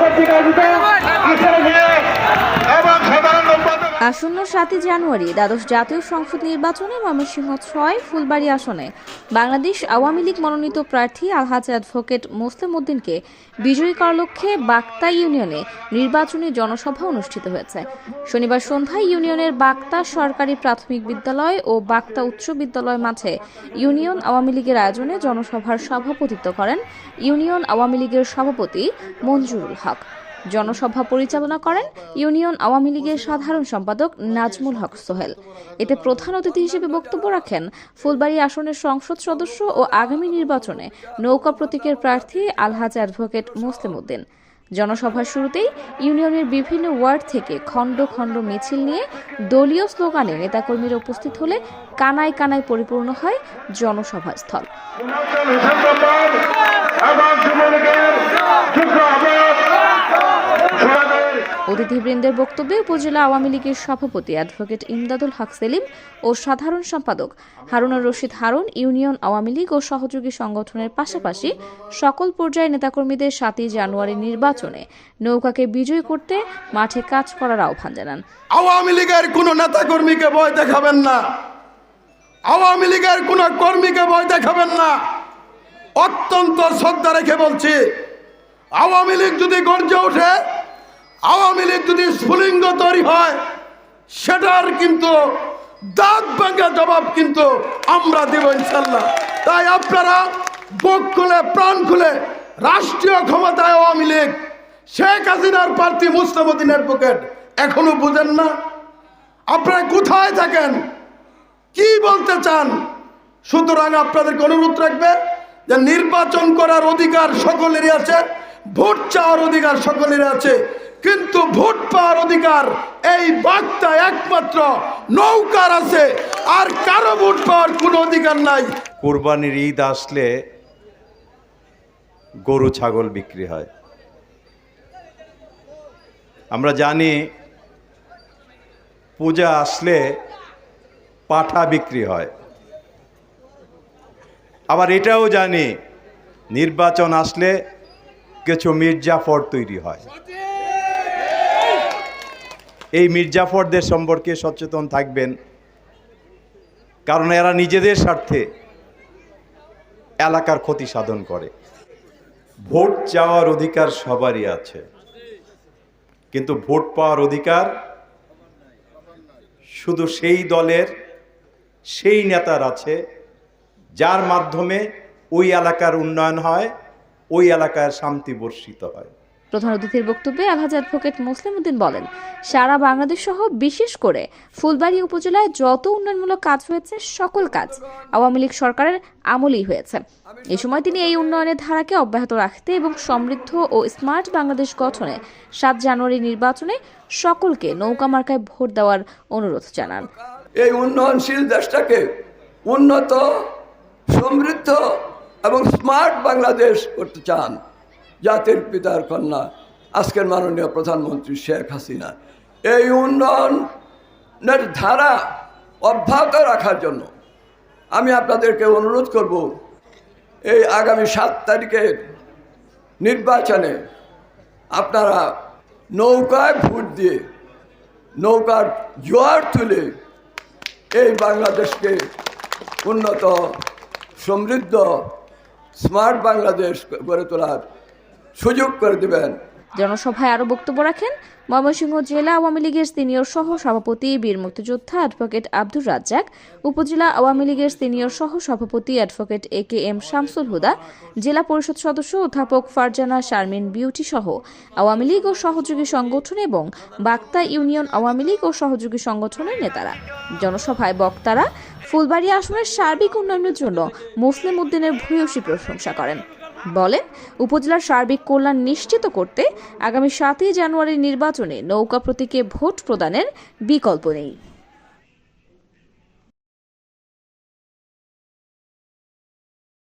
পত্রিকায়িত আসলে নিয়ে এবং সাধারণ সম্পাদক আসন্ন সাতই জানুয়ারি দ্বাদশ জাতীয় সংসদ নির্বাচনে ময়মনসিংহ ছয়, ফুলবাড়ি আসনে বাংলাদেশ আওয়ামী লীগ মনোনীত প্রার্থী আলহাজ অ্যাডভোকেট মোসলেম উদ্দিনকে বিজয়ী করার লক্ষ্যে বাক্তা ইউনিয়নে নির্বাচনী জনসভা অনুষ্ঠিত হয়েছে। শনিবার সন্ধ্যায় ইউনিয়নের বাক্তা সরকারি প্রাথমিক বিদ্যালয় ও বাক্তা উচ্চ বিদ্যালয় মাঝে ইউনিয়ন আওয়ামী লীগের আয়োজনে জনসভার সভাপতিত্ব করেন ইউনিয়ন আওয়ামী লীগের সভাপতি মঞ্জুরুল হক। জনসভা পরিচালনা করেন ইউনিয়ন আওয়ামী লীগের সাধারণ সম্পাদক নাজমুল হক সোহেল। এতে প্রধান অতিথি হিসেবে বক্তব্য রাখেন ফুলবাড়ী আসনের সংসদ সদস্য ও আগামী নির্বাচনে নৌকা প্রতীকের প্রার্থী আলহাজ অ্যাডভোকেট মুসলিম উদ্দিন। জনসভার শুরুতেই ইউনিয়নের বিভিন্ন ওয়ার্ড থেকে খণ্ড খণ্ড মিছিল নিয়ে দলীয় স্লোগানে নেতাকর্মীরা উপস্থিত হলে কানায় কানায় পরিপূর্ণ হয় জনসভাস্থল অতিথিবৃন্দের বক্তব্যে উপজেলা আওয়ামী লীগের সভাপতি অ্যাডভোকেট ইমদাদুল হক সেলিম ও সাধারণ সম্পাদক হারুনুর রশিদ হারুন, ইউনিয়ন আওয়ামী লীগ ও সহযোগী সংগঠনের পাশাপাশি সকল পর্যায়ের নেতাকর্মীদের সাতই জানুয়ারি নির্বাচনে নৌকাকে বিজয়ী করতে মাঠে কাজ করার আহ্বান জানান। আওয়ামী লীগের কোনো নেতা কর্মীকে ভয় দেখাবেন না। আওয়ামী লীগের কোনো কর্মীকে ভয় দেখাবেন না। অত্যন্ত শ্রদ্ধা রেখে বলছি, আওয়ামী লীগ যদি গর্জে ওঠে আওয়ামী লীগ যদি স্ফুলিঙ্গ তৈরি হয়, সেটার কিন্তু দাঁত ভাঙ্গা জবাব কিন্তু আমরা দেব ইনশাল্লাহ। তাই আপনারা বুক খুলে, প্রাণ খুলে রাষ্ট্রীয় ক্ষমতায় আওয়ামী লীগ, শেখ হাসিনার প্রার্থী মুস্তামুদ্দিন অ্যাডভোকেট এখনও বুঝেন না। আপনারা কোথায় থাকেন? কি বলতে চান? সুতরাং আপনাদেরকে অনুরোধ রাখবে যে নির্বাচন করার অধিকার সকলেরই আছে, ভোট চাওয়ার অধিকার সকলেরই আছে। কিন্তু ভোট পাওয়ার অধিকার, এই বার্তা একমাত্র নৌকার আছে। আর কারও ভোট পাওয়ার কোনো অধিকার নাই। কোরবানির ঈদ আসলে গরু, ছাগল বিক্রি হয়। আমরা জানি পূজা আসলে পাঠা বিক্রি হয়। আবার এটাও জানি, নির্বাচন আসলে কিছু মির্জাফর তৈরি হয়। এই মির্জাফরদের সম্পর্কে সচেতন থাকবেন। কারণ এরা নিজেদের স্বার্থে এলাকার ক্ষতি সাধন করে। ভোট চাওয়ার অধিকার সবারই আছে। কিন্তু ভোট পাওয়ার অধিকার শুধু সেই দলের, সেই নেতার আছে, যার মাধ্যমে ওই এলাকার উন্নয়ন হয়, ওই এলাকার শান্তি বর্ষিত হয়। প্রধান অতিথির বক্তব্যে আলহাজ অ্যাডভোকেট মুসলিম উদ্দিন বলেন, সারা বাংলাদেশ সহ বিশেষ করে ফুলবাড়ী উপজেলায় যত উন্নয়নমূলক কাজ হয়েছে, সকল কাজ আওয়ামী লীগ সরকারের আমলেই হয়েছে। এ সময় তিনি এই উন্নয়নের ধারাকে অব্যাহত রাখতে এবং সমৃদ্ধ ও স্মার্ট বাংলাদেশ গঠনে সাত জানুয়ারি নির্বাচনে সকলকে নৌকা মার্কায় ভোট দেওয়ার অনুরোধ জানান। এই উন্নয়নশীল দেশটাকে উন্নত, সমৃদ্ধ এবং স্মার্ট বাংলাদেশ করতে চান। জাতির পিতার কন্যা, আজকের মাননীয় প্রধানমন্ত্রী শেখ হাসিনা। এই উন্নয়নের ধারা অব্যাহত রাখার জন্য আমি আপনাদেরকে অনুরোধ করব, এই আগামী সাত তারিখের নির্বাচনে আপনারা নৌকায় ভোট দিয়ে নৌকার জোয়ার তুলে এই বাংলাদেশকে উন্নত, সমৃদ্ধ, স্মার্ট বাংলাদেশ গড়ে তোলার সুযোগ করে দেবেন। জনসভায় আরও বক্তব্য রাখেন ময়মনসিংহ জেলা আওয়ামী লীগের সিনিয়র সহ সভাপতি বীর মুক্তিযোদ্ধা অ্যাডভোকেট আব্দুর রাজ্জাক, উপজেলা আওয়ামী লীগের সিনিয়র সহ সভাপতি advocate A K M Shamsul Huda, জেলা পরিষদ সদস্য অধ্যাপক ফারজানা শারমিন বিউটি সহ আওয়ামী লীগ ও সহযোগী সংগঠন এবং বাক্তা ইউনিয়ন আওয়ামী লীগ ও সহযোগী সংগঠনের নেতারা। জনসভায় বক্তারা ফুলবাড়ী আসনের সার্বিক উন্নয়নের জন্য মুসলিম উদ্দিনের ভূয়সী প্রশংসা করেন। বলেন, উপজেলার সার্বিক কল্যাণ নিশ্চিত করতে আগামী সাতই জানুয়ারির নির্বাচনে নৌকা প্রতীকে ভোট প্রদানের বিকল্প নেই।